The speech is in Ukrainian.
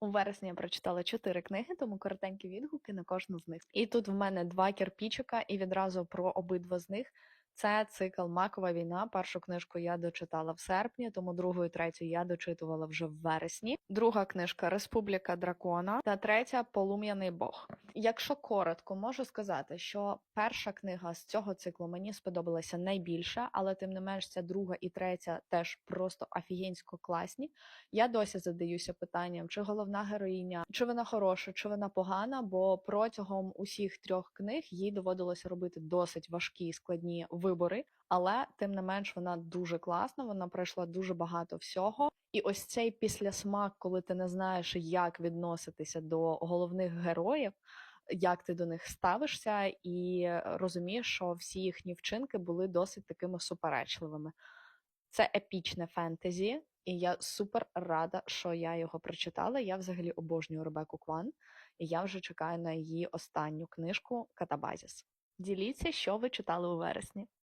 У вересні я прочитала чотири книги, тому коротенькі відгуки на кожну з них. І тут в мене два кірпічика, і відразу про обидва з них. Це цикл Макова війна. Першу книжку я дочитала в серпні, тому другу і третю я дочитувала вже в вересні. Друга книжка Республіка Дракона та третя Полум'яний Бог. Якщо коротко, можу сказати, що перша книга з цього циклу мені сподобалася найбільше, але тим не менш ця друга і третя теж просто афігенсько класні. Я досі задаюся питанням, чи головна героїня, чи вона хороша, чи вона погана, бо протягом усіх трьох книг їй доводилося робити досить важкі складні вибори, але тим не менш вона дуже класна, вона пройшла дуже багато всього. І ось цей післясмак, коли ти не знаєш, як відноситися до головних героїв, як ти до них ставишся, і розумієш, що всі їхні вчинки були досить такими суперечливими. Це епічне фентезі, і я супер рада, що я його прочитала. Я взагалі обожнюю Ребеку Кван, і я вже чекаю на її останню книжку Катабазіс. Діліться, що ви читали у вересні.